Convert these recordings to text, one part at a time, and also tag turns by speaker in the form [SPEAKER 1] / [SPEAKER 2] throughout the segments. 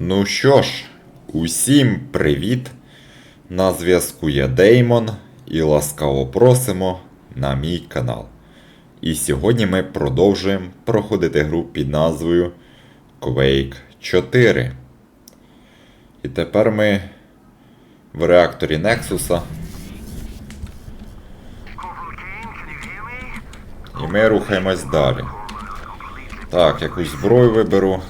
[SPEAKER 1] Ну що ж, усім привіт! На зв'язку є Деймон і ласкаво просимо на мій канал. І сьогодні ми продовжуємо проходити гру під назвою Quake 4. І тепер ми в реакторі Nexus. І ми рухаємось далі. Так, якусь зброю виберу.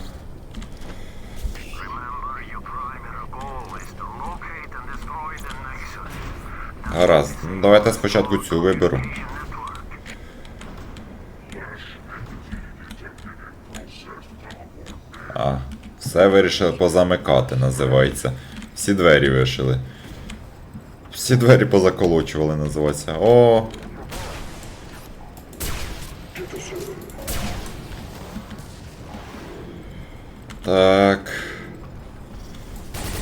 [SPEAKER 1] Гаразд, ну давайте спочатку цю виберу. А, все вирішили позамикати, називається. Всі двері вишили. Всі двері позаколочували, називається. О! Так.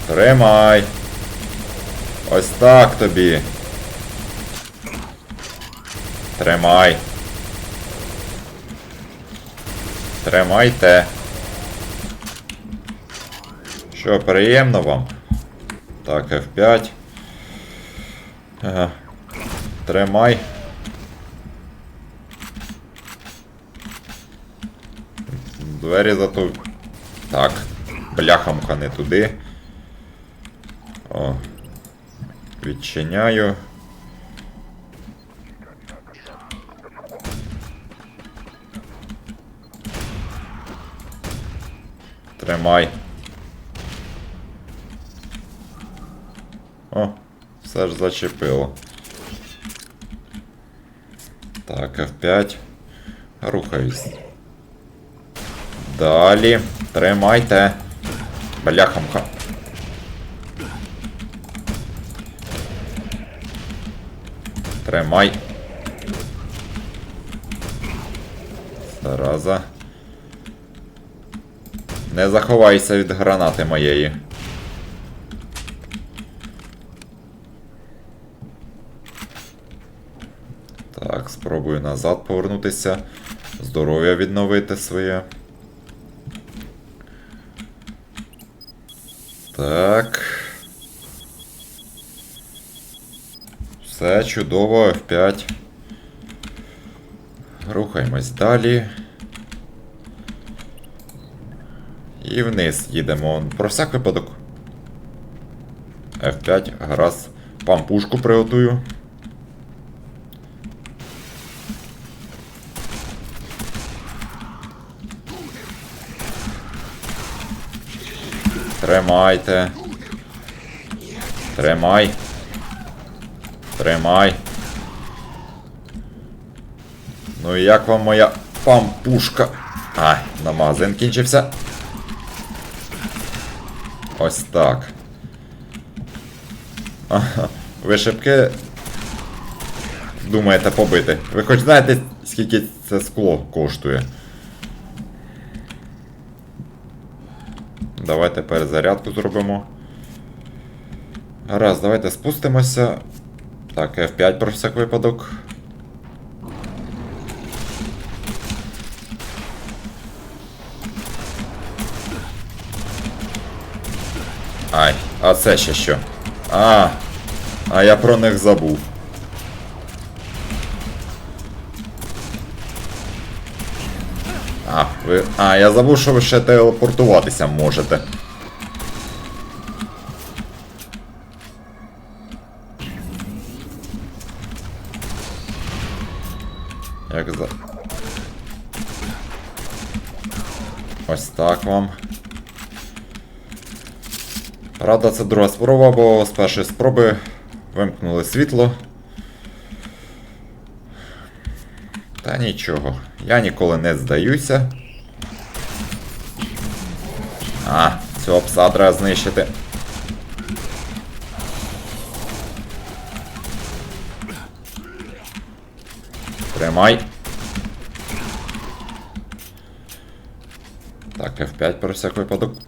[SPEAKER 1] Тримай. Ось так тобі. Тримай. Тримайте. Що, приємно вам? Так, F5. Ага. Тримай. Двері зато. Так. Бляхамка не туди. О. Відчиняю. Тримай. О, все ж зачепило. Так, F5. Рухаюсь. Далі. Тримайте. Бляхамка. Тримай. Зараза. Не заховайся від гранати моєї. Так, спробую назад повернутися. Здоров'я відновити своє. Так. Все чудово, F5. Рухаємось далі. І вниз їдемо. Про всяк випадок. F5, гаразд. Пампушку приготую. Тримайте. Тримай. Тримай. Ну і як вам моя пампушка? Ай, на магазин кінчився. Ось так. Ага, ви шибки думаєте побити. Ви хоч знаєте, скільки це скло коштує? Давайте перезарядку зробимо. Гаразд, давайте спустимося. Так, F5 про всяк випадок. А це ще що? А, а я про них забув. А, ви. А, я забув, що ви ще телепортуватися можете. Правда, це друга спроба, бо з першої спроби вимкнули світло. Та нічого, я ніколи не здаюся. А, цього пса треба знищити. Тримай. Так, F5 про всяк випадок.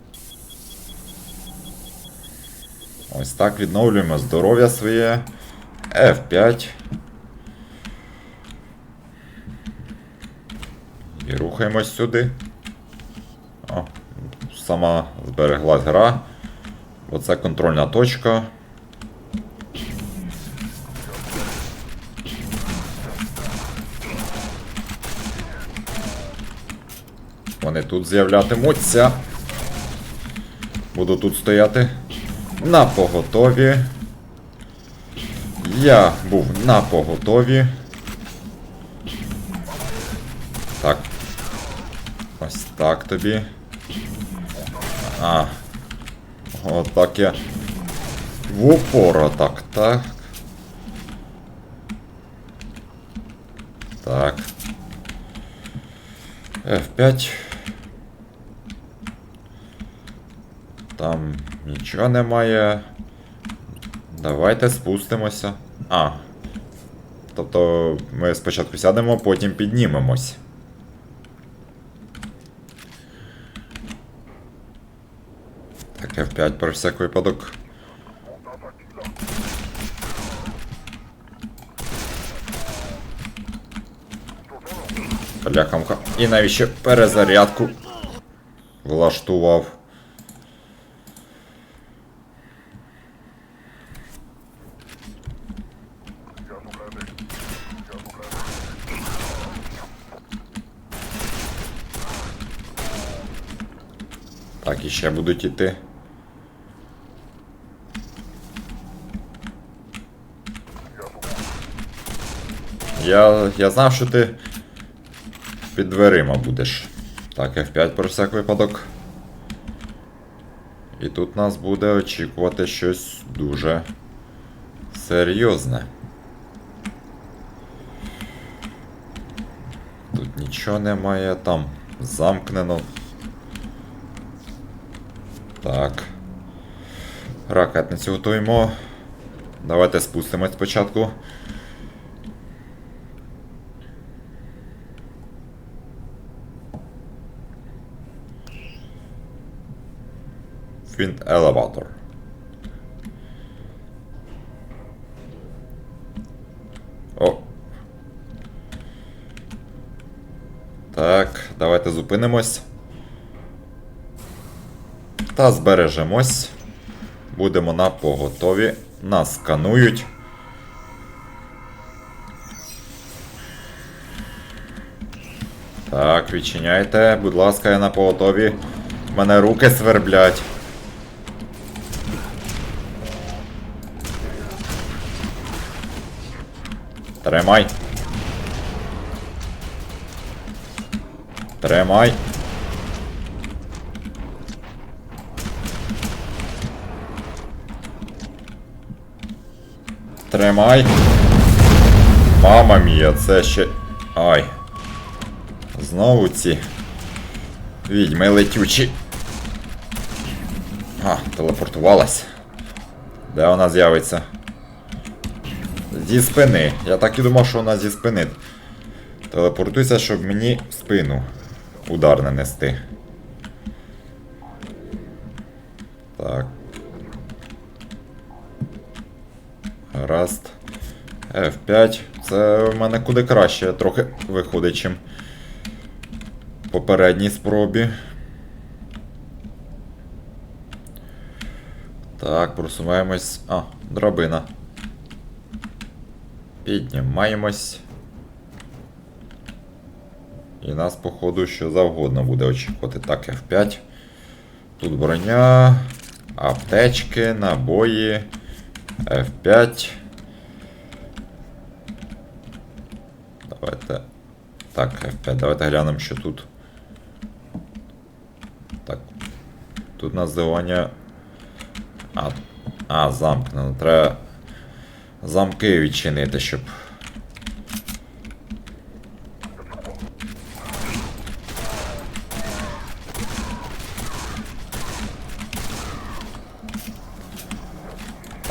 [SPEAKER 1] Ось так відновлюємо здоров'я своє. F5. І рухаємось сюди. О, сама збереглась гра. Оце контрольна точка. Вони тут з'являтимуться. Буду тут стояти. На поготові. Я був на поготові. Так. Ось так тобі. А. Отак я. В упор так, так. Так. F5. Там нічого немає. Давайте спустимося. А. Тобто ми спочатку сядемо, потім піднімемось. Так, F5 про всяк випадок. Каляхамка. І навіщо перезарядку влаштував. Так, і ще будуть іти. Я, я знав, що ти під дверима будеш. Так, F5 про всяк випадок. І тут нас буде очікувати щось дуже серйозне. Тут нічого немає, там замкнено. Так. Ракетницю готуємо. Давайте спустимось спочатку. Він елеватор. Так, давайте зупинимось. Та збережемось. Будемо на поготові. Нас сканують. Так, відчиняйте, будь ласка, я на поготові. Мене руки сверблять. Тримай. Тримай. Тримай. Мама мія, це ще. Ай. Знову ці. Відьми летючі. А, телепортувалась. Де вона з'явиться? Зі спини. Я так і думав, що вона зі спини. Телепортуйся, щоб мені в спину удар нанести. Гаразд. F5. Це в мене куди краще трохи виходить, чим попередній спробі. Так, просуваємось. А, драбина. Піднімаємось. І нас, походу, що завгодно буде очікувати. Так, F5. Тут броня, аптечки, набої. F5. Давайте. Так, F5. Давайте глянемо, що тут. Так. Тут називання. А, а замкнено. Треба замки відчинити, щоб.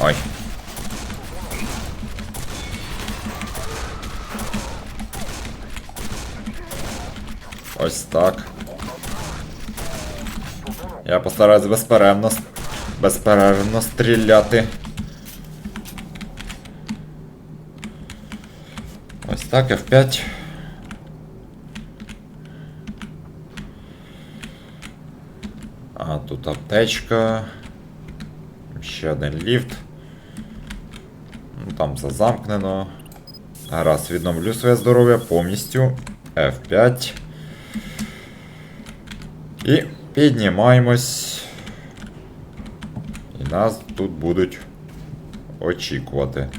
[SPEAKER 1] Ой. Ось так. Я постараюсь безперервно, безперервно стріляти. Ось так, F5. А, тут аптечка. Ще один ліфт. Ну, там зазамкнено. Гаразд, відновлю своє здоров'я повністю. F5. І піднімаємось. І нас тут будуть очікувати.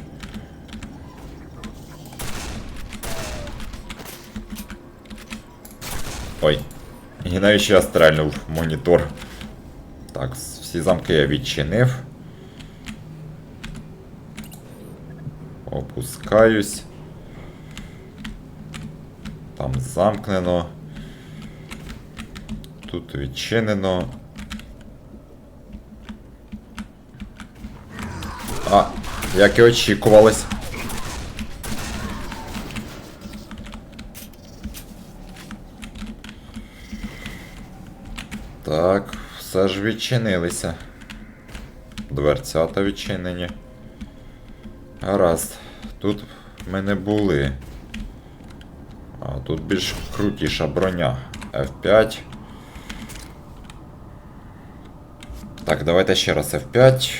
[SPEAKER 1] Ой. І навіщо я стрельнув монітор? Так, всі замки я відчинив. Опускаюсь. Там замкнено. Тут відчинено. А, як і очікувалось. Так, все ж відчинилися. Дверцята відчинені. Гаразд. Тут ми не були. А тут більш крутіша броня. F5. Так, давайте ще раз F5.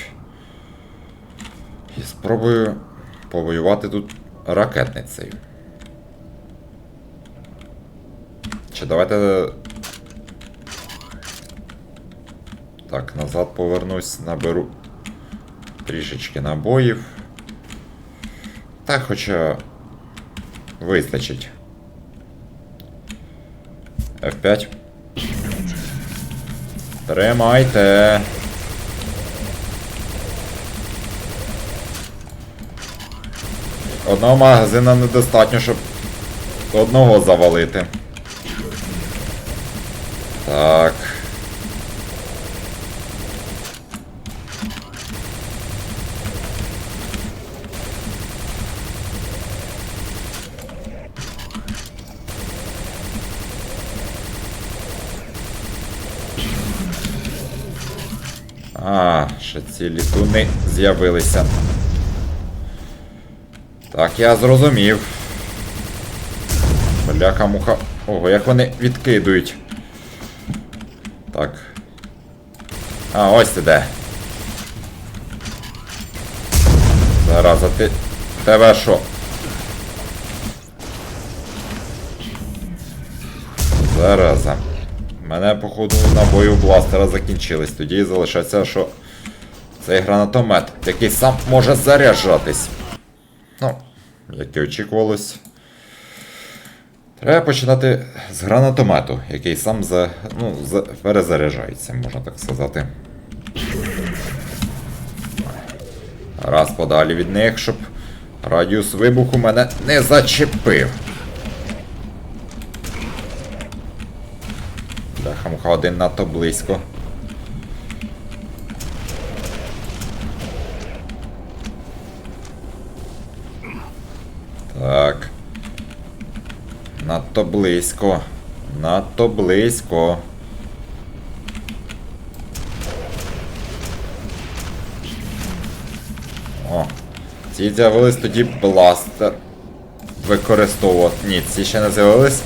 [SPEAKER 1] І спробую повоювати тут ракетницею. Чи давайте. Так, назад повернусь, наберу трішечки набоїв. Так, хоча вистачить. F5. Тримайте. Одного магазина недостатньо, щоб одного завалити. Так. А, ще ці літуни з'явилися. Так, я зрозумів. Бляха муха. Ого, як вони відкидують. Так. А, ось ти де. Зараз, а ти. Тебе що? Зараза. Мене, походу, набої у бластера закінчились. Тоді залишається, що цей гранатомет, який сам може заряджатись. Як і очікувалось. Треба починати з гранатомету, який сам за, ну, за, перезаряджається, можна так сказати. Раз подалі від них, щоб радіус вибуху мене не зачепив. Бляха-муха один надто близько. Так. Надто близько. Надто близько. О. Ці з'явились тоді бластер. Використовувати. Ні, ці ще не з'явились.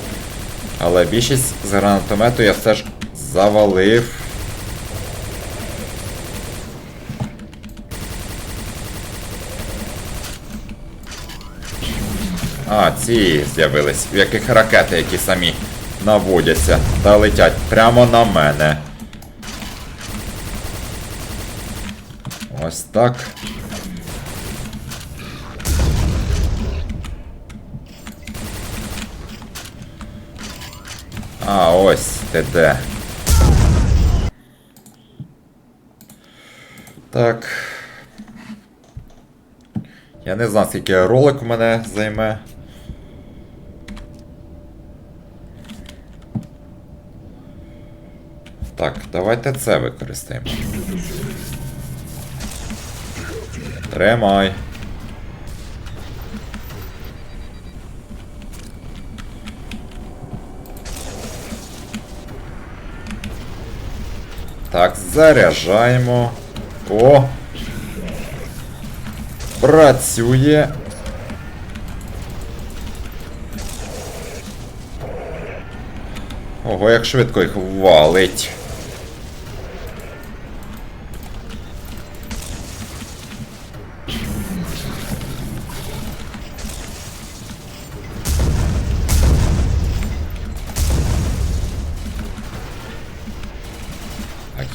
[SPEAKER 1] Але більшість з гранатомету я все ж завалив. А, ці з'явились, в яких ракети, які самі наводяться та летять прямо на мене. Ось так. А, ось ти де. Так. Я не знаю, скільки ролик у мене займе. Так, давайте це використаємо. Тримай. Так, заряджаємо. О! Працює. Ого, як швидко їх валить.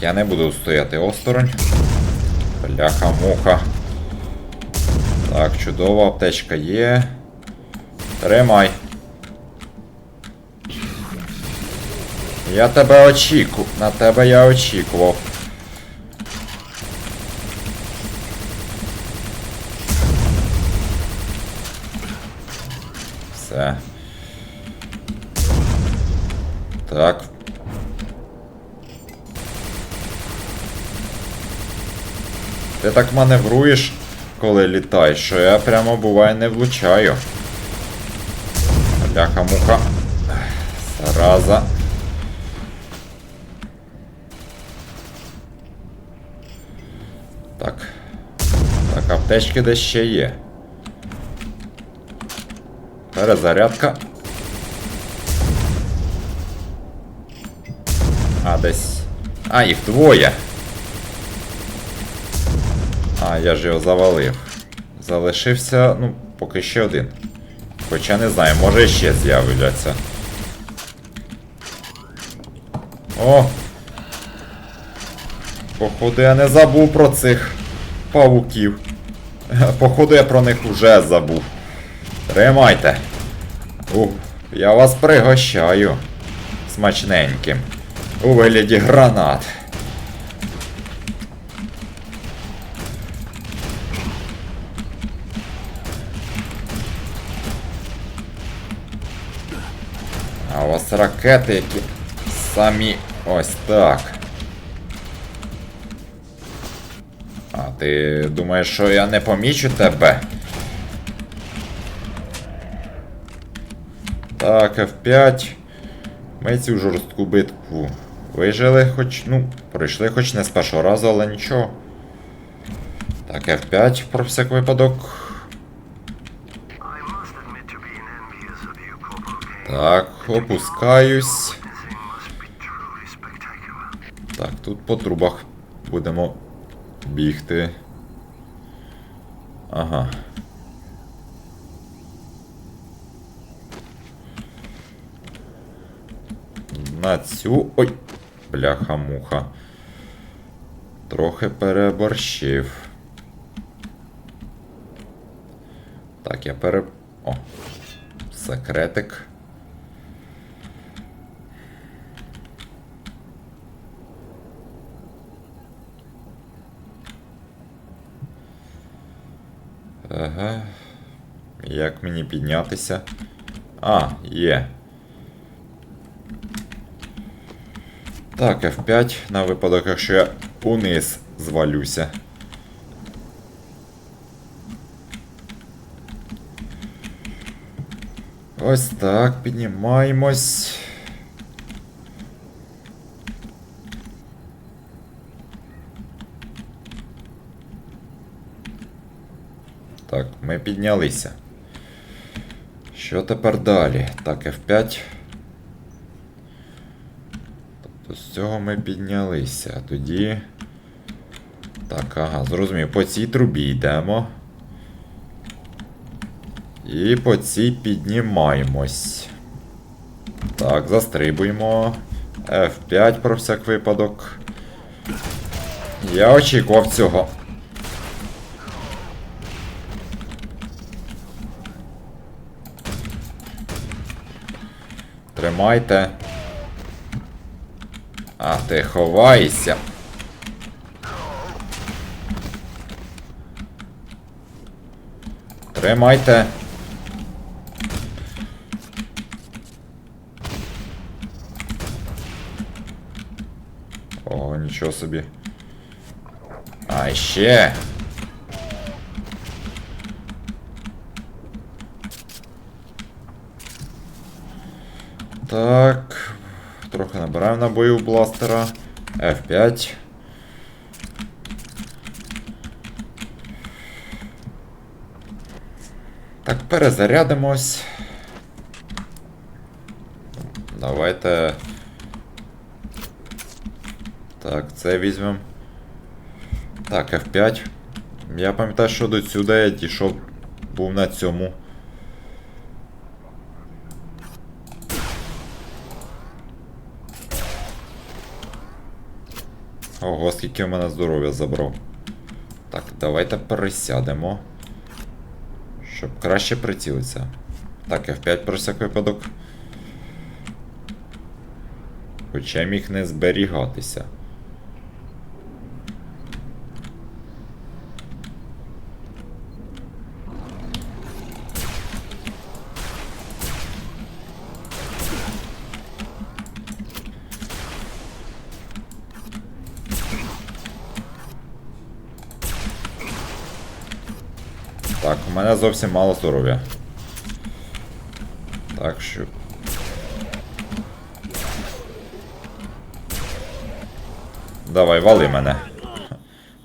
[SPEAKER 1] Я не буду стояти осторонь. Бляха-муха. Так, чудова аптечка є. Тримай. Я тебе очікував. На тебе я очікував. Все. Так. Ти так маневруєш, коли літаєш, що я прямо буває не влучаю. Бляха муха. Зараза. Так. Так, аптечки десь ще є. Перезарядка. А, десь. А, їх двоє. А, я ж його завалив. Залишився, ну, поки ще один. Хоча не знаю, може ще з'являться. О! Походу я не забув про цих павуків. Походу я про них уже забув. Тримайте. Ух, я вас пригощаю. Смачненьким. У вигляді гранат. А ракети, які самі ось так. А ти думаєш, що я не помічу тебе? Так, F5. Ми цю жорстку битву вижили хоч, ну, пройшли хоч не з першого разу, але нічого. Так, F5 про всяк випадок. Так, опускаюсь. Так, тут по трубах будемо бігти. Ага. На цю. Ой! Бляха-муха. Трохи переборщив. Так, я пере. О! Секретик. Ага. Як мені піднятися? А, є. Так, F5 на випадок, якщо я униз звалюся. Ось так, піднімаємось. Так, ми піднялися. Що тепер далі? Так, F5. Тобто з цього ми піднялися. Тоді. Так, ага, зрозумів. По цій трубі йдемо. І по цій піднімаємось. Так, застрибуємо. F5 про всяк випадок. Я очікував цього. Тримайте. А, ти ховайся. Тримайте. О, нічого собі. А ще. Так. Трохи набираємо набою у бластера. F5. Так, перезарядимось. Давайте. Так, це візьмемо. Так, F5. Я пам'ятаю, що до сюди я дійшов. Був на цьому. Ого, скільки в мене здоров'я забрав. Так, давайте пересядемо. Щоб краще прицілитися. Так, F5 про всяк випадок. Хоча міг не зберігатися. Так, у мене зовсім мало здоров'я. Так що. Давай, вали мене.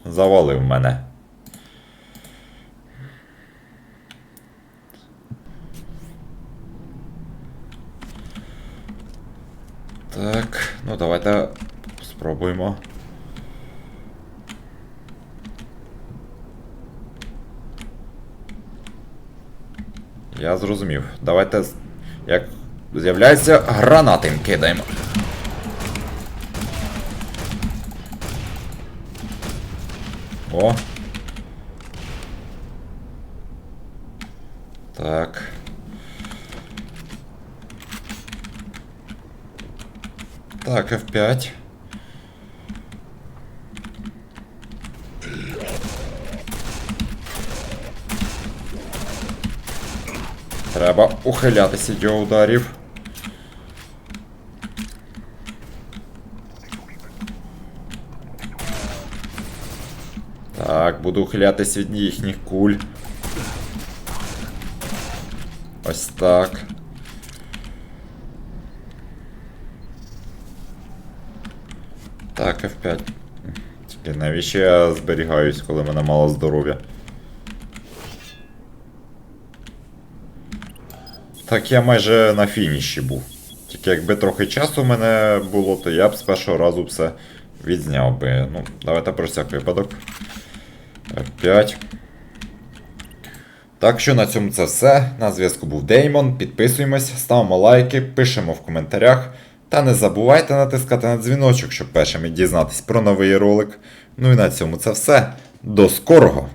[SPEAKER 1] Завалив мене. Так, ну давайте спробуємо. Я зрозумів. Давайте. Як з'являється, гранати їм кидаємо. О. Так. Так, F5. Треба ухилятися його ударів. Так, буду ухилятися від їхніх куль. Ось так. Так, F5. Тільки навіщо я зберігаюсь, коли мене мало здоров'я? Так я майже на фініші був. Тільки якби трохи часу в мене було, то я б з першого разу все відзняв би. Ну, давайте про всяк випадок. F5. Так що на цьому це все. На зв'язку був Деймон. Підписуємось, ставимо лайки, пишемо в коментарях. Та не забувайте натискати на дзвіночок, щоб першими дізнатись про новий ролик. Ну і на цьому це все. До скорого!